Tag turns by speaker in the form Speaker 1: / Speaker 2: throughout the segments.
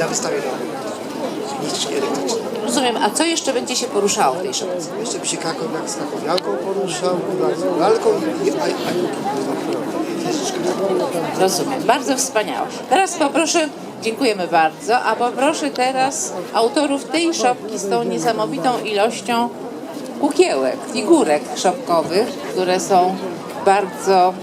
Speaker 1: na wystawie niczki elektryczne.
Speaker 2: Rozumiem, a co jeszcze będzie się poruszało w tej szopce?
Speaker 1: Jeszcze by się kakowniak z kakowianką poruszał, z lalką i,
Speaker 2: Rozumiem, bardzo wspaniałe. Teraz poproszę, dziękujemy bardzo, a poproszę teraz autorów tej szopki z tą niesamowitą ilością kukiełek, figurek szopkowych, które są bardzo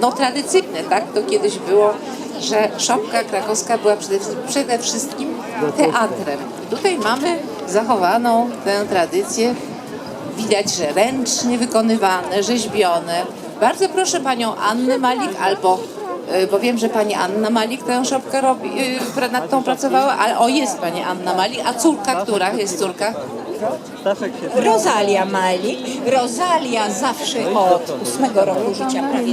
Speaker 2: no, tradycyjne, tak to kiedyś było, że szopka krakowska była przede, przede wszystkim teatrem. Tutaj mamy zachowaną tę tradycję Widać, że ręcznie wykonywane, rzeźbione. Bardzo proszę panią Annę Malik albo y, bo wiem, że pani Anna Malik tę szopkę robi, pra- nad tą pracowała, ale o jest pani Anna Malik, a córka, która jest córka?
Speaker 3: Rozalia Malik. Rozalia zawsze od ósmego roku życia prawie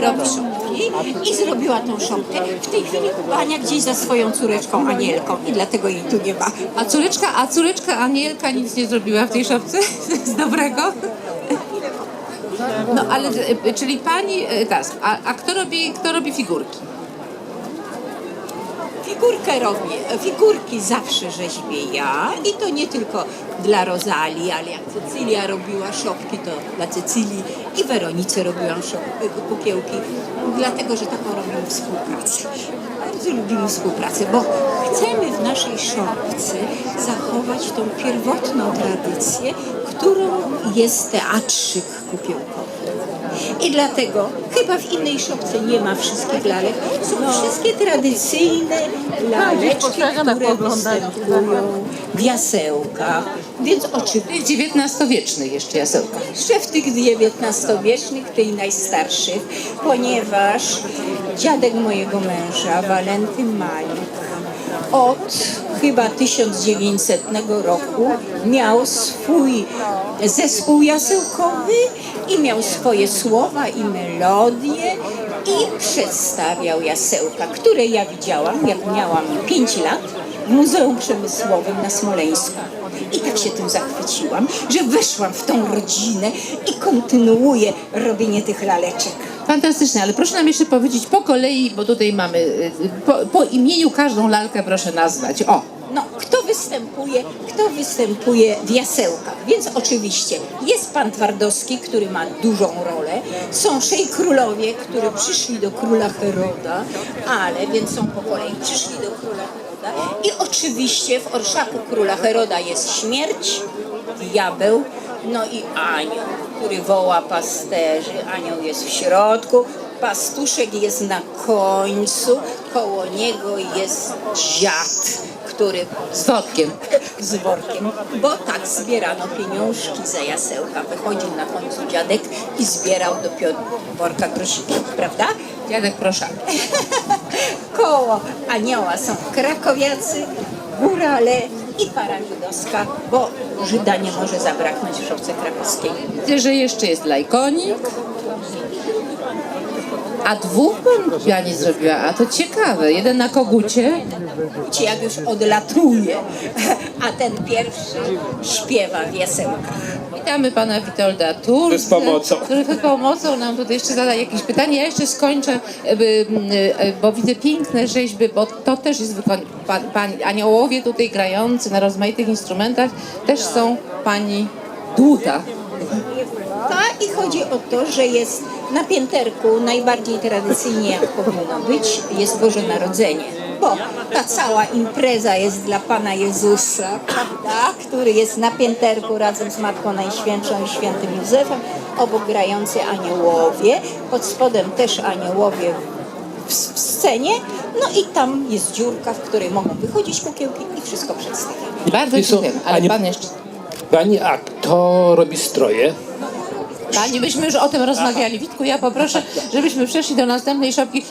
Speaker 3: robi szopki i zrobiła tą szopkę. W tej chwili Ania gdzieś za swoją córeczką Anielką i dlatego jej tu nie ma.
Speaker 2: A córeczka, a córeczka Anielka nic nie zrobiła w tej szopce z dobrego? No ale, y, czyli pani, teraz, a, a kto, robi, kto robi figurki?
Speaker 3: Figurkę robię, figurki zawsze rzeźbię ja i to nie tylko dla Rozalii, ale jak Cecylia robiła szopki, to dla Cecylii i Weronice robiłam szopki, kukiełki, dlatego, że taką robimy współpracę. Bardzo lubimy współpracę, bo chcemy w naszej szopce zachować tą pierwotną tradycję, którą jest teatrzyk kukiełkowy. I dlatego chyba w innej szopce nie ma wszystkich lalek. Są wszystkie tradycyjne laleczki, które występują w jasełkach. Więc oczywiście
Speaker 2: XIX-wiecznych jeszcze jasełka.
Speaker 3: jeszcze w tych XIX-wiecznych, tych najstarszych, ponieważ dziadek mojego męża, Walenty Malik, od chyba 1900 roku miał swój zespół jasełkowy i miał swoje słowa i melodie i przedstawiał jasełka, które ja widziałam, jak miałam 5 lat w Muzeum Przemysłowym na Smoleńsku. I tak się tym zachwyciłam, że weszłam w tą rodzinę i kontynuuję robienie tych laleczek.
Speaker 2: Fantastycznie, ale proszę nam jeszcze powiedzieć po kolei, bo tutaj mamy, y, po, po imieniu każdą lalkę proszę nazwać. O,
Speaker 3: No, kto występuje, kto występuje w jasełkach? Więc oczywiście jest pan Twardowski, który ma dużą rolę. Są trzej królowie, którzy przyszli do króla Heroda, ale więc są po kolei przyszli do króla Heroda. I oczywiście w orszaku króla Heroda jest śmierć, diabeł, no i anioł, który woła pasterzy. Anioł jest w środku, pastuszek jest na końcu, koło niego jest dziad, który
Speaker 2: z wodkiem.
Speaker 3: z workiem, bo tak zbierano pieniążki za jasełka. Wychodził na końcu dziadek i zbierał do worka grosiki, prawda?
Speaker 2: Dziadek proszę.
Speaker 3: Koło anioła są krakowiacy, górale i para żydowska, bo Żyda nie może zabraknąć w szopce krakowskiej.
Speaker 2: Że jeszcze jest lajkonik. A dwóch pan piani zrobiła, a to ciekawe. Jeden na kogucie.
Speaker 3: Ci jak już odlatuje, a ten pierwszy śpiewa w jasełkach.
Speaker 2: Witamy pana Witolda Turzę,
Speaker 4: Z pomocą.
Speaker 2: który z pomocą nam tutaj jeszcze zada jakieś pytanie. Ja jeszcze skończę, e, bo widzę piękne rzeźby, bo to też jest wykon... Pan, pani aniołowie tutaj grający na rozmaitych instrumentach też są pani dłuta.
Speaker 3: I chodzi o to, że jest na pięterku najbardziej tradycyjnie, jak powinno być, jest Boże Narodzenie. Bo ta cała impreza jest dla Pana Jezusa, prawda? który jest na pięterku razem z Matką Najświętszą i Świętym Józefem, obok grający aniołowie, pod spodem też aniołowie w, w scenie, no i tam jest dziurka, w której mogą wychodzić kukiełki i wszystko przedstawiamy.
Speaker 2: Bardzo
Speaker 4: I są-
Speaker 2: dziękuję. Ale
Speaker 4: Ani-
Speaker 2: pan jeszcze...
Speaker 4: Pani, a kto robi stroje?
Speaker 2: Pani, byśmy już o tym rozmawiali. Witku, ja poproszę, żebyśmy przeszli do następnej szopki.